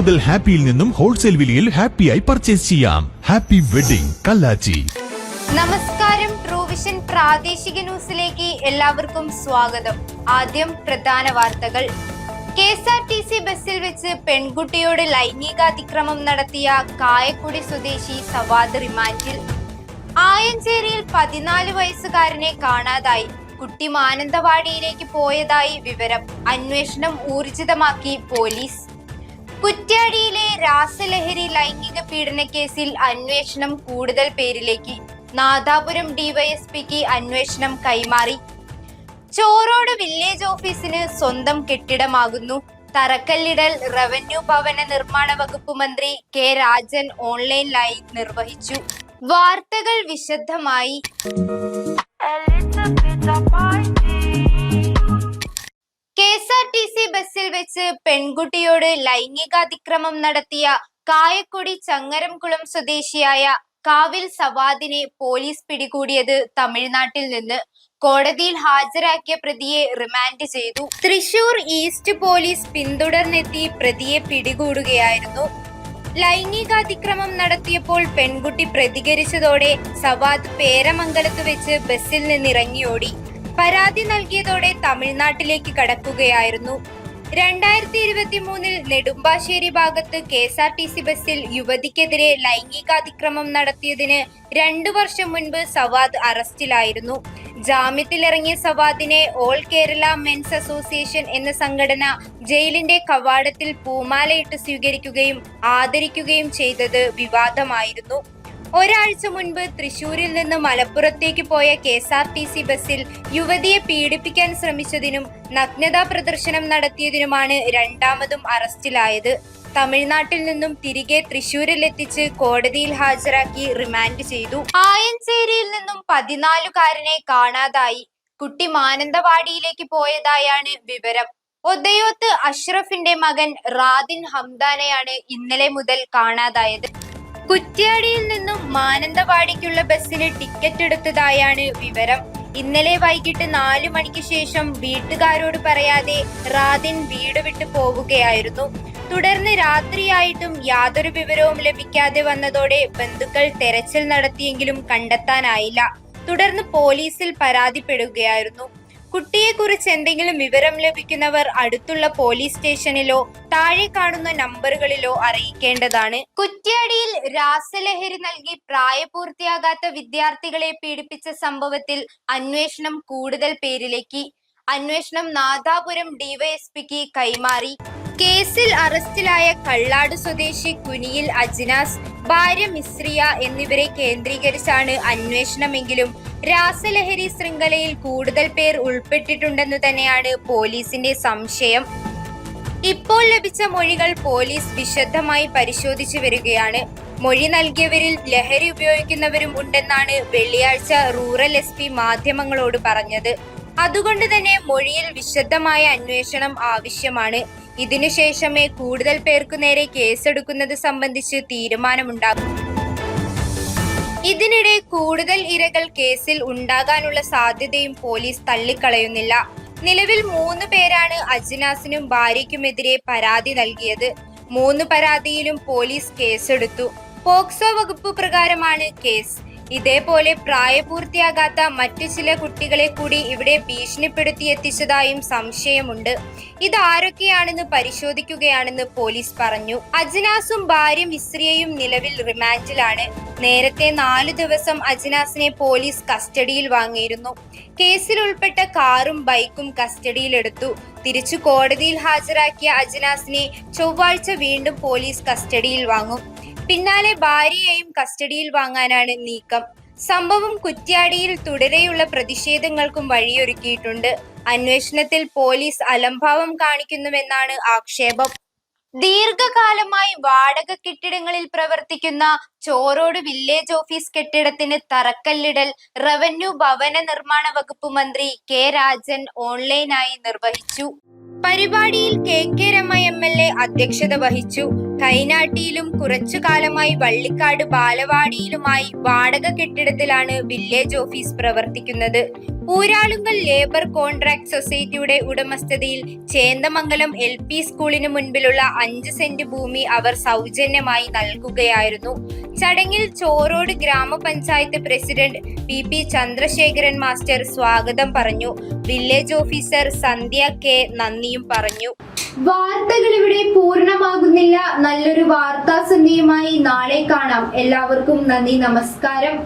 മുതൽ ഹാപ്പിയിൽ നിന്നും ഹോൾസെയിൽ വിലയിൽ ഹാപ്പിയായി പർച്ചേസ് ചെയ്യാം. Happy wedding Kallachi. നമസ്കാരം. ട്രൂവിഷൻ പ്രാദേശിക ന്യൂസിലേക്ക് എല്ലാവർക്കും സ്വാഗതം. ആദ്യം പ്രധാന വാർത്തകൾ. K S R T C ബസ്സിൽ വെച്ച് പെൺകുട്ടിയോട് ലൈംഗികാതിക്രമം നടത്തിയ കായക്കുടി സ്വദേശി സവാദ് റിമാൻഡിൽ. ആയഞ്ചേരിയിൽ പതിനാല് വയസ്സുകാരനെ കാണാതായി. കുട്ടി മാനന്തവാടിയിലേക്ക് പോയതായി വിവരം. അന്വേഷണം ഊർജിതമാക്കി പോലീസ്. കുറ്റ്യാടിയിലെ രാസലഹരി ലൈംഗിക പീഡന കേസിൽ അന്വേഷണം കൂടുതൽ പേരിലേക്ക് നാദാപുരം ഡിവൈഎസ്പിക്ക് അന്വേഷണം കൈമാറി. ചോറോട് വില്ലേജ് ഓഫീസിന് സ്വന്തം കെട്ടിടമാകുന്നു. തറക്കല്ലിടൽ റവന്യൂ ഭവന നിർമ്മാണ വകുപ്പ് മന്ത്രി കെ രാജൻ ഓൺലൈനിലായി നിർവഹിച്ചു. വാർത്തകൾ വിശദമായി. വെച്ച് പെൺകുട്ടിയോട് ലൈംഗികാതിക്രമം നടത്തിയ കായക്കൊടി ചങ്ങരംകുളം സ്വദേശിയായ കാവിൽ സവാദിനെ പോലീസ് പിടികൂടിയത് തമിഴ്നാട്ടിൽ നിന്ന്. കോടതിയിൽ ഹാജരാക്കിയ പ്രതിയെ റിമാൻഡ് ചെയ്തു. തൃശൂർ ഈസ്റ്റ് പോലീസ് പിന്തുടർന്നെത്തി പ്രതിയെ പിടികൂടുകയായിരുന്നു. ലൈംഗികാതിക്രമം നടത്തിയപ്പോൾ പെൺകുട്ടി പ്രതികരിച്ചതോടെ സവാദ് പേരമംഗലത്ത് വെച്ച് ബസ്സിൽ നിന്നിറങ്ങിയോടി. പരാതി നൽകിയതോടെ തമിഴ്നാട്ടിലേക്ക് കടക്കുകയായിരുന്നു. രണ്ടായിരത്തി ഇരുപത്തി മൂന്നിൽ നെടുമ്പാശ്ശേരി ഭാഗത്ത് K S R T C ബസ്സിൽ യുവതിക്കെതിരെ ലൈംഗികാതിക്രമം നടത്തിയതിന് രണ്ടു വർഷം മുൻപ് സവാദ് അറസ്റ്റിലായിരുന്നു. ജാമ്യത്തിലിറങ്ങിയ സവാദിനെ ഓൾ കേരള മെൻസ് അസോസിയേഷൻ എന്ന സംഘടന ജയിലിന്റെ കവാടത്തിൽ പൂമാലയിട്ട് സ്വീകരിക്കുകയും ആദരിക്കുകയും ചെയ്തത് വിവാദമായിരുന്നു. ഒരാഴ്ച മുൻപ് തൃശൂരിൽ നിന്ന് മലപ്പുറത്തേക്ക് പോയ K S R T C ബസ്സിൽ യുവതിയെ പീഡിപ്പിക്കാൻ ശ്രമിച്ചതിനും നഗ്നതാ പ്രദർശനം നടത്തിയതിനുമാണ് രണ്ടാമതും അറസ്റ്റിലായത്. തമിഴ്നാട്ടിൽ നിന്നും തിരികെ തൃശൂരിൽ എത്തിച്ച് കോടതിയിൽ ഹാജരാക്കി റിമാൻഡ് ചെയ്തു. ആയഞ്ചേരിയിൽ നിന്നും പതിനാലുകാരനെ കാണാതായി. കുട്ടി മാനന്തവാടിയിലേക്ക് പോയതായാണ് വിവരം. ഒതയോത്ത് അഷ്റഫിന്റെ മകൻ റാദിൻ ഹംദാനെയാണ് ഇന്നലെ മുതൽ കാണാതായത്. കുറ്റ്യാടിയിൽ നിന്നും മാനന്തവാടിക്കുള്ള ബസ്സിന് ടിക്കറ്റ് എടുത്തതായാണ് വിവരം. ഇന്നലെ വൈകിട്ട് നാലു മണിക്ക് ശേഷം വീട്ടുകാരോട് പറയാതെ റാദിൻ വീട് വിട്ടു പോവുകയായിരുന്നു. തുടർന്ന് രാത്രിയായിട്ടും യാതൊരു വിവരവും ലഭിക്കാതെ വന്നതോടെ ബന്ധുക്കൾ തെരച്ചിൽ നടത്തിയെങ്കിലും കണ്ടെത്താനായില്ല. തുടർന്ന് പോലീസിൽ പരാതിപ്പെടുകയായിരുന്നു. കുട്ടിയെക്കുറിച്ച് എന്തെങ്കിലും വിവരം ലഭിക്കുന്നവർ അടുത്തുള്ള പോലീസ് സ്റ്റേഷനിലോ താഴെ കാണുന്ന നമ്പറുകളിലോ അറിയിക്കേണ്ടതാണ്. കുറ്റ്യാടിയിൽ രാസലഹരി നൽകി പ്രായപൂർത്തിയാകാത്ത വിദ്യാർത്ഥികളെ പീഡിപ്പിച്ച സംഭവത്തിൽ അന്വേഷണം കൂടുതൽ പേരിലേക്ക്. അന്വേഷണം നാദാപുരം ഡിവൈഎസ്പിക്ക് കൈമാറി. കേസിൽ അറസ്റ്റിലായ കള്ളാട് സ്വദേശി കുനിയിൽ അജ്നാസ് ഭാര്യ മിശ്രിയ എന്നിവരെ കേന്ദ്രീകരിച്ചാണ് അന്വേഷണമെങ്കിലും രാസലഹരി ശൃംഖലയിൽ കൂടുതൽ പേർ ഉൾപ്പെട്ടിട്ടുണ്ടെന്നു തന്നെയാണ് പോലീസിന്റെ സംശയം. ഇപ്പോൾ ലഭിച്ച മൊഴികൾ പോലീസ് വിശദമായി പരിശോധിച്ചു വരികയാണ്. മൊഴി നൽകിയവരിൽ ലഹരി ഉപയോഗിക്കുന്നവരും ഉണ്ടെന്നാണ് വെള്ളിയാഴ്ച റൂറൽ എസ് പി മാധ്യമങ്ങളോട് പറഞ്ഞത്. അതുകൊണ്ട് തന്നെ മൊഴിയിൽ വിശദമായ അന്വേഷണം ആവശ്യമാണ്. ഇതിനുശേഷമേ കൂടുതൽ പേർക്കു നേരെ കേസെടുക്കുന്നത് സംബന്ധിച്ച് തീരുമാനമുണ്ടാകും. ഇതിനിടെ കൂടുതൽ ഇരകൾ കേസിൽ ഉണ്ടാകാനുള്ള സാധ്യതയും പോലീസ് തള്ളിക്കളയുന്നില്ല. നിലവിൽ മൂന്ന് പേരാണ് അജ്നാസിനും ഭാര്യയ്ക്കുമെതിരെ പരാതി നൽകിയത്. മൂന്ന് പരാതിയിലും പോലീസ് കേസെടുത്തു. പോക്സോ വകുപ്പ് പ്രകാരമാണ് കേസ്. ഇതേപോലെ പ്രായപൂർത്തിയാകാത്ത മറ്റു ചില കുട്ടികളെ കൂടി ഇവിടെ ഭീഷണിപ്പെടുത്തി എത്തിച്ചതായും സംശയമുണ്ട്. ഇതാരൊക്കെയാണെന്ന് പരിശോധിക്കുകയാണെന്ന് പോലീസ് പറഞ്ഞു. അജ്നാസും ഭാര്യ മിശ്രിയയും നിലവിൽ റിമാൻഡിലാണ്. നേരത്തെ നാലു ദിവസം അജ്നാസിനെ പോലീസ് കസ്റ്റഡിയിൽ വാങ്ങിയിരുന്നു. കേസിൽ ഉൾപ്പെട്ട കാറും ബൈക്കും കസ്റ്റഡിയിലെടുത്തു. തിരിച്ചു കോടതിയിൽ ഹാജരാക്കിയ അജ്നാസിനെ ചൊവ്വാഴ്ച വീണ്ടും പോലീസ് കസ്റ്റഡിയിൽ വാങ്ങും. പിന്നാലെ ഭാര്യയെയും കസ്റ്റഡിയിൽ വാങ്ങാനാണ് നീക്കം. സംഭവം കുറ്റ്യാടിയിൽ തുടരെയുള്ള പ്രതിഷേധങ്ങൾക്കും വഴിയൊരുക്കിയിട്ടുണ്ട്. അന്വേഷണത്തിൽ പോലീസ് അലംഭാവം കാണിക്കുന്നുവെന്നാണ് ആക്ഷേപം. ദീർഘകാലമായി വാടക കെട്ടിടങ്ങളിൽ പ്രവർത്തിക്കുന്ന ചോറോട് വില്ലേജ് ഓഫീസ് കെട്ടിടത്തിന് തറക്കല്ലിടൽ റവന്യൂ ഭവന നിർമ്മാണ വകുപ്പ് മന്ത്രി കെ രാജൻ ഓൺലൈനായി നിർവഹിച്ചു. പരിപാടിയിൽ K K Rama M L A അധ്യക്ഷത വഹിച്ചു. കൈനാട്ടിയിലും കുറച്ചു കാലമായി വള്ളിക്കാട് ബാലവാടിയിലുമായി വാടക കെട്ടിടത്തിലാണ് വില്ലേജ് ഓഫീസ് പ്രവർത്തിക്കുന്നത്. ഊരാളുങ്കൽ ലേബർ കോൺട്രാക്ട് സൊസൈറ്റിയുടെ ഉടമസ്ഥതയിൽ ചേന്ദമംഗലം എൽ പി സ്കൂളിന് മുൻപിലുള്ള അഞ്ച് സെന്റ് ഭൂമി അവർ സൗജന്യമായി നൽകുകയായിരുന്നു. ചടങ്ങിൽ ചോറോട് ഗ്രാമപഞ്ചായത്ത് president P P Chandrasekharan master സ്വാഗതം പറഞ്ഞു. വില്ലേജ് ഓഫീസർ സന്ധ്യ കെ നന്ദിയും പറഞ്ഞു. വാർത്തകൾ ഇവിടെ പൂർണമാകുന്നില്ല നല്ലൊരു വാർത്താ സന്ധ്യയുമായി നാളെ കാണാം. എല്ലാവർക്കും നന്ദി നമസ്കാരം.